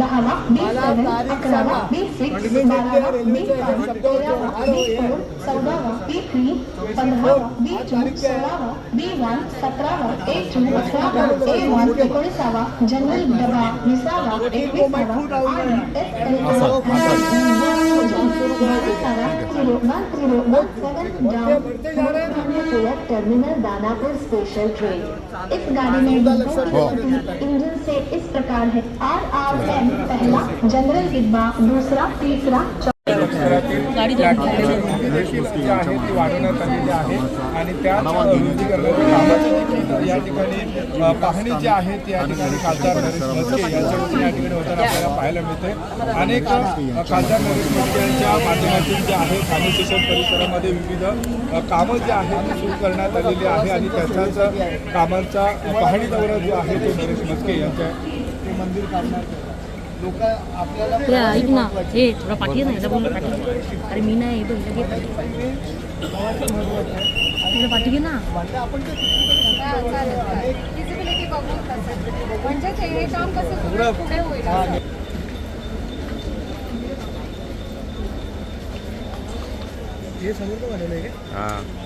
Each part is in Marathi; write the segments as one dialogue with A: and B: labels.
A: दहावा बी सेवन अकरावा बी सिक्स बारावा बी फाईव्ह तेरावा बी फोर चौदावा बी थ्री पंधरावा बी टू सोळावा बी वन सतरावा ए टू अठरावा ए वन एकोणीसावा जनरल डबा विसावा एकविसावा आणि S L terminal Danapur special train इस गाड़ी में इंजन से इस प्रकार है। आर आर एम पहला जनरल डिब्बा दूसरा तीसरा
B: शहरातील देखील जी आहे ती वाढवण्यात आलेली आहे. आणि कामाची देखील या ठिकाणी पाहणी जी आहे ती या ठिकाणी खासदार नरेश म्हस्के यांच्याकडून या ठिकाणी होताना आपल्याला पाहायला मिळते. अनेक खासदार नरेश म्हस्के यांच्या माध्यमातून जे आहे ठाणे स्टेशन परिसरामध्ये विविध कामं जी आहेत ती सुरू करण्यात आलेली आहे. आणि त्याच्याच कामांचा पाहणी दौरा जो आहे तो नरेश म्हस्के यांच्या
C: ते मंदिर काढणार लोक आपल्याला
D: ते ऐक ना हे थोडा पाठी ना याला बोलू पाठी अरे मी नाही बघ लगे तुला पाठी घे ना.
C: म्हणजे
E: म्हणजे हे काम कसं पुढे पुढे होईल असं.
C: समोर बनवलं आहे का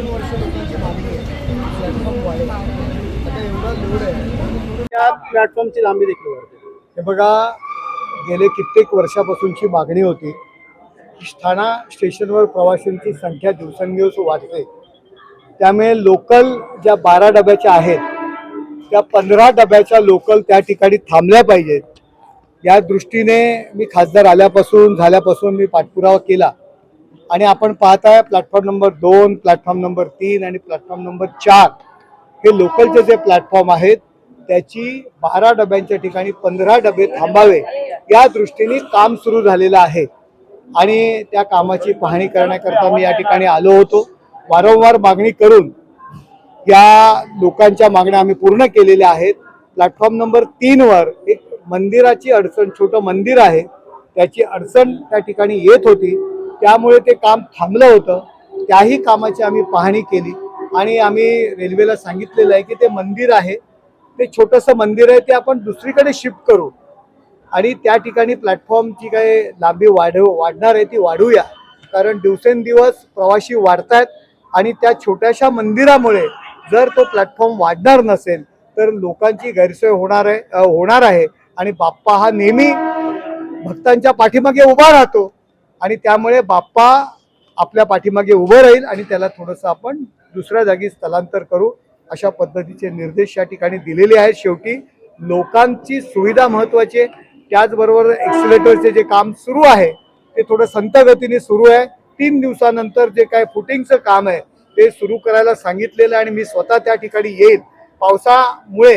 C: वर्षानुवर्ष लोकांची मागणी आहे. प्लॅटफॉर्म वाढेल. आता एवढा लोड आहे. त्या प्लॅटफॉर्मची लांबी देखील वाढते. हे बघा गेले कित्येक वर्षापासूनची मागणी होती. ठाणा स्टेशनवर प्रवाशांची संख्या दिवसेंदिवस वाढते. त्यामुळे लोकल ज्या बारा डब्याच्या आहेत त्या पंधरा डब्याच्या लोकल त्या ठिकाणी थांबल्या पाहिजेत. या दृष्टीने मी खासदार आल्यापासून झाल्यापासून मी पाठपुरावा केला. आणि आपण पाहताय प्लॅटफॉर्म नंबर दोन प्लॅटफॉर्म नंबर तीन आणि प्लॅटफॉर्म नंबर चार हे लोकलचे जे प्लॅटफॉर्म आहेत त्याची बारा डब्यांच्या ठिकाणी पंधरा डबे थांबावे या दृष्टीने काम सुरू झालेलं आहे. आणि त्या कामाची पाहणी करण्याकरता मी या ठिकाणी आलो होतो. वारंवार मागणी करून या लोकांच्या मागण्या आम्ही पूर्ण केलेल्या आहेत. प्लॅटफॉर्म नंबर तीनवर एक मंदिराची अडचण छोटं मंदिर आहे. त्याची अडचण त्या ठिकाणी येत होती. त्यामुळे ते काम थांबलं होतं. त्याही कामाची आम्ही पाहणी केली. आणि आम्ही रेल्वेला सांगितलेलं आहे की ते मंदिर आहे. ते छोटंसं मंदिर आहे ते आपण दुसरीकडे शिफ्ट करू. आणि त्या ठिकाणी प्लॅटफॉर्मची काय लांबी वाढव वाढणार आहे ती वाढूया. कारण दिवसेंदिवस प्रवाशी वाढत आहेत आणि त्या छोट्याशा मंदिरामुळे जर तो प्लॅटफॉर्म वाढणार नसेल तर लोकांची गैरसोय होणार आहे होणार आहे. आणि बाप्पा हा नेहमी भक्तांच्या पाठीमागे उभा राहतो. आणि त्यामुळे बाप्पा आपल्या पाठीमागे उभं राहील आणि त्याला थोडंसं आपण दुसऱ्या जागी स्थलांतर करू अशा पद्धतीचे निर्देश या ठिकाणी दिलेले आहेत. शेवटी लोकांची सुविधा महत्वाची आहे. त्याचबरोबर एक्सिलेटरचे जे काम सुरू आहे ते थोडं संतगतीने सुरू आहे. तीन दिवसानंतर जे काय फुटिंगचं काम आहे ते सुरू करायला सांगितलेलं आहे आणि मी स्वतः त्या ठिकाणी येईल. पावसामुळे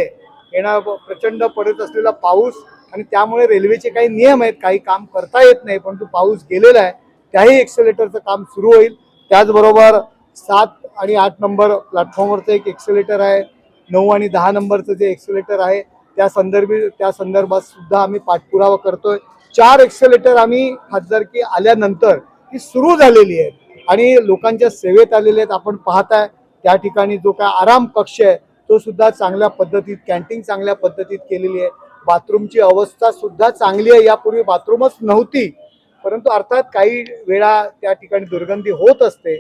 C: येणार प्रचंड पडत असलेला पाऊस आणि त्यामुळे रेल्वेचे काही नियम आहेत काही काम करता येत नाही परंतु पाऊस गेलेला आहे त्याही एक्सेलेटरचं काम सुरू होईल. त्याचबरोबर सात आणि आठ नंबर प्लॅटफॉर्मवरचं एक एक्सेलेटर आहे नऊ आणि दहा नंबरचं जे एक्सेलेटर आहे त्या संदर्भी त्या संदर्भात सुद्धा आम्ही पाठपुरावा करतोय. चार एक्सेलेटर आम्ही खासदारकी आल्यानंतर ती सुरू झालेली आहे आणि लोकांच्या सेवेत आलेले आहेत आपण पाहताय त्या ठिकाणी जो काय आराम कक्ष आहे तो सुद्धा चांगल्या पद्धतीत कॅन्टीन चांगल्या पद्धतीत केलेली आहे. बाथरूमची अवस्था सुद्धा चांगली आहे. यापूर्वी बाथरूमच नव्हती. परंतु अर्थात काही वेळा त्या ठिकाणी दुर्गंधी होत असते.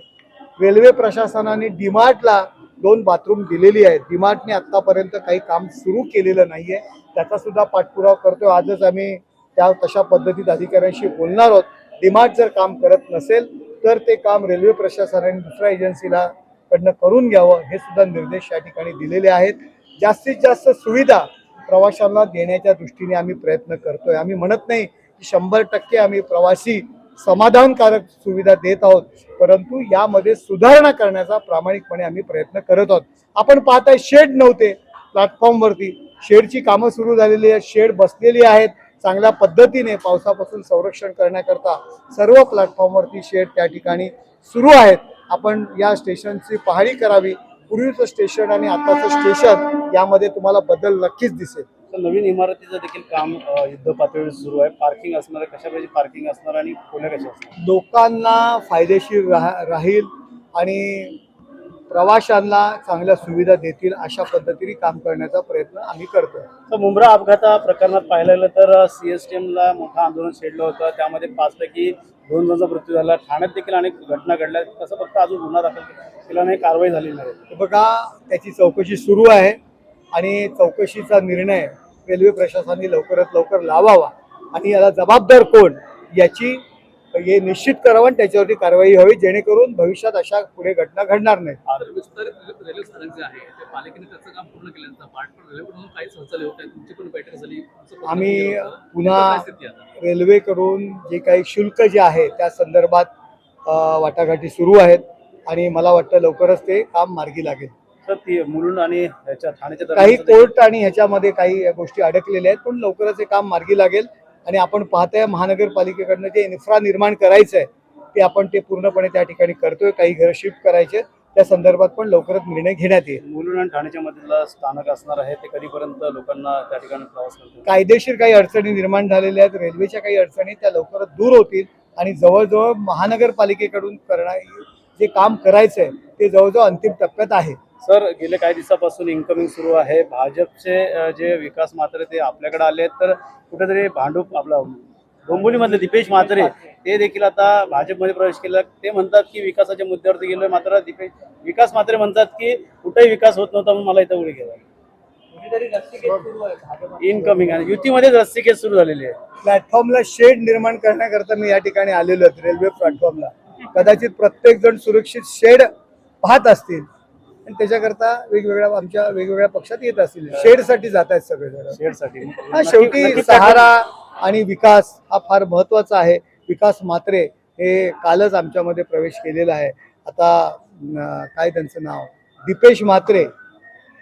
C: रेल्वे प्रशासनाने डीमार्टला दोन बाथरूम दिलेली आहेत. डीमार्टने आत्तापर्यंत काही काम सुरू केलेलं नाहीये. त्याचा सुद्धा पाठपुरावा करतो आजच आम्ही त्या तशा पद्धतीत अधिकाऱ्यांशी बोलणार आहोत. डीमार्ट जर काम करत नसेल तर ते काम रेल्वे प्रशासनाने दुसऱ्या एजन्सीला कडनं करून घ्यावं. हे सुद्धा निर्देश या ठिकाणी दिलेले आहेत. जास्तीत जास्त सुविधा प्रवाशांना देण्याच्या दृष्टीने आम्ही प्रयत्न करतोय. आम्ही म्हणत नाही की शंभर टक्के आम्ही प्रवासी समाधानकारक सुविधा देत आहोत परंतु यामध्ये सुधारणा करण्याचा प्रामाणिकपणे आम्ही प्रयत्न करत आहोत. आपण पाहताय शेड नव्हते प्लॅटफॉर्मवरती. शेडची कामं सुरू झालेली आहेत शेड बसलेली आहेत. चांगल्या पद्धतीने पावसापासून संरक्षण करण्याकरता सर्व प्लॅटफॉर्मवरती शेड त्या ठिकाणी सुरू आहेत. आपण या स्टेशनची पाहणी करावी. पूर्वीचं स्टेशन आणि आताचं स्टेशन यामध्ये तुम्हाला बदल नक्कीच दिसेल.
F: नवीन इमारतीचं देखील काम युद्ध पातळीवर सुरू आहे. पार्किंग असणार कशा प्रकारची पार्किंग असणार आणि खोल्या कशा असणार?
C: लोकांना फायदेशीर राह राहील आणि प्रवाशांना चांगल्या सुविधा देतील अशा पद्धतीने काम करण्याचा प्रयत्न आम्ही करतोय.
F: तर मुंब्रा अपघाता प्रकरणात पाहायला गेलं तर सी एस टी एमला मोठं आंदोलन छेडलं होतं. त्यामध्ये पाचपैकी दोन जणांचा मृत्यू झाला. ठाण्यात देखील अनेक घटना घडल्या. तसं फक्त अजून गुन्हा दाखल केला नाही कारवाई झालेली नाही.
C: बघा त्याची चौकशी सुरू आहे आणि चौकशीचा निर्णय रेल्वे प्रशासनाने लवकरात लवकर लावावा आणि याला जबाबदार कोण याची हे निश्चित करावं आणि त्याच्यावरती कारवाई व्हावी जेणेकरून भविष्यात अशा पुढे घटना घडणार नाही
G: तर विस्तारित रेल्वे स्थानक जे आहे ते पालिकेने त्याचं काम पूर्ण केल्यानंतर पाठपुरावा रेल्वेकडून काही संचालय होत आहेत तुमची पण बैठक झाली. तुमचं पण
C: आम्ही. पुन्हा? रेल्वेकडून जे काही शुल्क जे आहे त्या संदर्भात वाटाघाटी सुरू आहेत आणि मला वाटतं लवकरच ते काम मार्गी लागेल.
F: मुलुंड आणि ह्याच्या ठाण्याच्या
C: काही कोर्ट आणि ह्याच्यामध्ये काही गोष्टी अडकलेल्या आहेत पण लवकरच हे काम मार्गी लागेल. आणि आपण पाहताय महानगरपालिकेकडनं जे इन्फ्रा निर्माण करायचं आहे ते आपण ते पूर्णपणे त्या ठिकाणी करतोय. काही घर शिफ्ट करायचे त्या संदर्भात पण लवकरच निर्णय घेण्यात येईल.
F: मुलुंड आणि ठाण्याच्या मधलं स्थानक असणार आहे ते कधीपर्यंत लोकांना त्या ठिकाणी प्रवास
C: कायदेशीर काही अडचणी निर्माण झालेल्या आहेत रेल्वेच्या काही अडचणी त्या लवकरच दूर होतील. आणि जवळजवळ महानगरपालिकेकडून करणार जे काम करायचं आहे ते जवळजवळ अंतिम टप्प्यात आहे.
F: सर गेल्या काही दिवसापासून इन्कमिंग सुरू आहे. भाजपचे जे विकास मात्रे ते आपल्याकडे आले आहेत. तर कुठेतरी भांडूप आपला डोंबिवलीमधले दीपेश म्हात्रे ते देखील आता भाजपमध्ये प्रवेश केला. ते म्हणतात की विकासाच्या मुद्द्यावरती गेलोय. मात्र दीपेश विकास मात्रे म्हणतात की कुठेही विकास होत नव्हता म्हणून मला इथं उडी गेला. इनकमिंग आणि युतीमध्येच रस्तिकेत सुरू झालेली आहे.
C: प्लॅटफॉर्मला शेड निर्माण करण्याकरता मी या ठिकाणी आलेलो आहे रेल्वे प्लॅटफॉर्मला कदाचित प्रत्येक जण सुरक्षित शेड पाहत असतील. आणि त्याच्याकरता वेगवेगळ्या आमच्या वेगवेगळ्या पक्षात येत असतील. शेडसाठी जात आहेत सगळेजण.
F: शेअरसाठी
C: हा शेवटी सहारा आणि विकास हा फार महत्त्वाचा आहे. विकास मात्रे हे कालच आमच्यामध्ये प्रवेश केलेला आहे. आता काय त्यांचं नाव? दीपेश म्हात्रे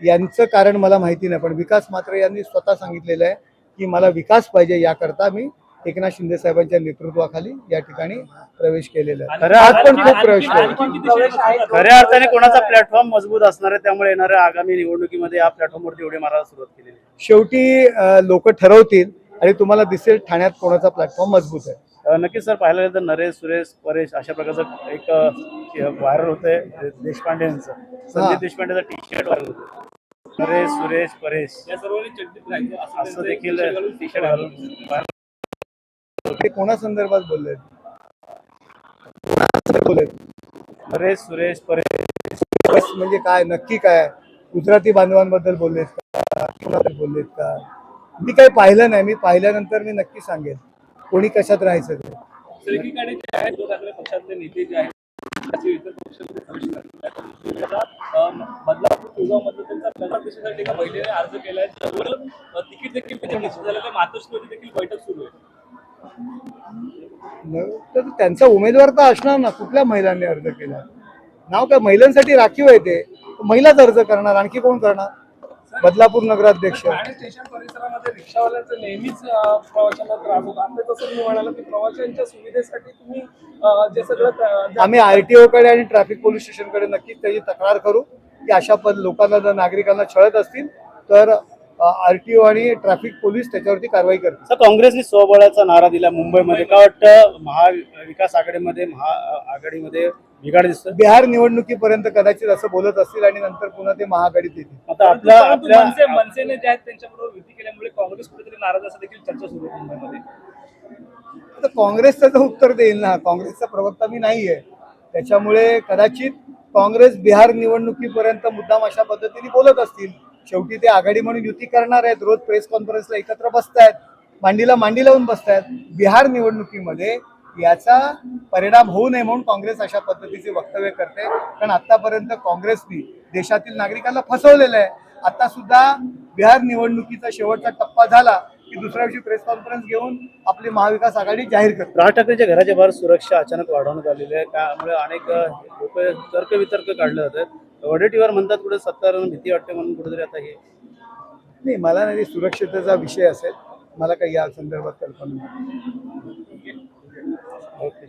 C: यांचं कारण मला माहिती नाही पण विकास मात्रे यांनी स्वतः सांगितलेलं आहे की मला विकास पाहिजे याकरता मी एकनाथ शिंदे साहेबांच्या नेतृत्वाखाली या ठिकाणी प्रवेश केलेला आहे.
F: खऱ्या
C: आज पण खूप प्रवेश केले.
F: खऱ्या अर्थाने कोणाचा प्लॅटफॉर्म मजबूत असणार आहे त्यामुळे येणाऱ्या आगामी निवडणुकीमध्ये या प्लॅटफॉर्मवरती उडी मारायला सुरुवात केलेली आहे.
C: शेवटी लोक ठरवतील आणि तुम्हाला दिसेल ठाण्यात कोणाचा प्लॅटफॉर्म मजबूत आहे.
F: नक्कीच सर पाहायला गेलं तर नरेश सुरेश परेश अशा प्रकारचं एक व्हायरल होतंय. देशपांडे यांचं. संदीप देशपांडेचा टी शर्ट व्हायरल होतं नरेश सुरेश परेश.
G: या सर्वांनी असं
F: देखील टी शर्ट घालून
C: ते कोणासंदर्भात बोलले? बोलले?
F: नरेश सुरेश परेश.
C: बस म्हणजे काय? नक्की काय? गुजराती बांधवांबद्दल बोललेत का? कोणाबद्दल बोललेत का? मी काही पाहिलं नाही. मी पाहिल्यानंतर मी नक्की सांगेन कोणी कशात राहायचं ते?
G: तर एकीकडे जे आहेत उद्धव ठाकरे पक्षातले नेते जे आहेत त्याचे इतर पक्षामध्ये प्रवेश करतात. आता, अं, बदलापूर तुळजामधलं त्यांचा प्रचार दिशेसाठी एका महिलेने अर्ज केलाय? त्यावर अं, तिकीट देखील त्याच्या निश्चित झालं. तर मातोश्रीमध्ये देखील बैठक सुरू आहे.
C: तर त्यांचा उमेदवार तर असणार ना कुठल्या महिलांनी अर्ज केला? नाव काय? महिलांसाठी राखीव आहे ते. महिलाच अर्ज करणार आणखी कोण करणार? बदलापूर नगराध्यक्ष.
H: ठाणे स्टेशन परिसरामध्ये रिक्षावाल्यांचं नेहमीच अ, प्रवाशांना त्रास होतो. आता तसं तुम्ही म्हणाला की प्रवाशांच्या सुविधेसाठी तुम्ही अ, जे सगळं क-
C: आम्ही आरटीओ कडे आणि ट्रॅफिक पोलीस स्टेशनकडे नक्कीच त्याची तक्रार करू की अशा पद लोकांना जर नागरिकांना छळत असतील तर आरटीओ आणि ट्रॅफिक पोलीस त्याच्यावरती कारवाई करतील.
F: सर काँग्रेसने स्वबळाचा नारा दिला मुंबईमध्ये. काय वाटतं महाविकास आघाडीमध्ये महा आघाडीमध्ये बिघाड दिसतोय?
C: बिहार निवडणुकीपर्यंत कदाचित असं बोलत असतील आणि नंतर पुन्हा ते महाआघाडीत येतील.
F: आता आपल्या
H: परंतु
F: आपल्या
H: मनसे मनसेने जे आहेत त्यांच्याबरोबर युती केल्यामुळे काँग्रेस कुठेतरी नाराज असं देखील चर्चा सुरू आहे मुंबईमध्ये.
C: आता काँग्रेसचं तर उत्तर देईल ना. काँग्रेसचा प्रवक्ता मी नाहीये. त्याच्यामुळे कदाचित काँग्रेस बिहार निवडणुकीपर्यंत मुद्दाम अशा पद्धतीने बोलत असतील. शेवटी ते आघाडी म्हणून युती करणार आहेत रोज प्रेस कॉन्फरन्सला एकत्र बसतायत मांडीला मांडी लावून बसतायत. बिहार निवडणुकीमध्ये याचा परिणाम होऊ नये म्हणून काँग्रेस अशा पद्धतीचे वक्तव्य करते. कारण आतापर्यंत काँग्रेसनी देशातील नागरिकांना फसवलेलं आहे. आता सुद्धा बिहार निवडणुकीचा शेवटचा टप्पा झाला की दुसऱ्या दिवशी प्रेस कॉन्फरन्स घेऊन आपली महाविकास आघाडी जाहीर करते.
F: राज ठाकरेंच्या घराच्या बाहेर सुरक्षा अचानक वाढवण्यात आलेली आहे. त्यामुळे अनेक लोक तर्क वितर्क काढले जातात. वडेट्टीवार म्हणतात कुठे सत्तारांना भीती वाटते म्हणून कुठेतरी आता हे
C: नाही मला नाही सुरक्षिततेचा विषय असेल. मला काही या संदर्भात कल्पना नाही.
F: ओके.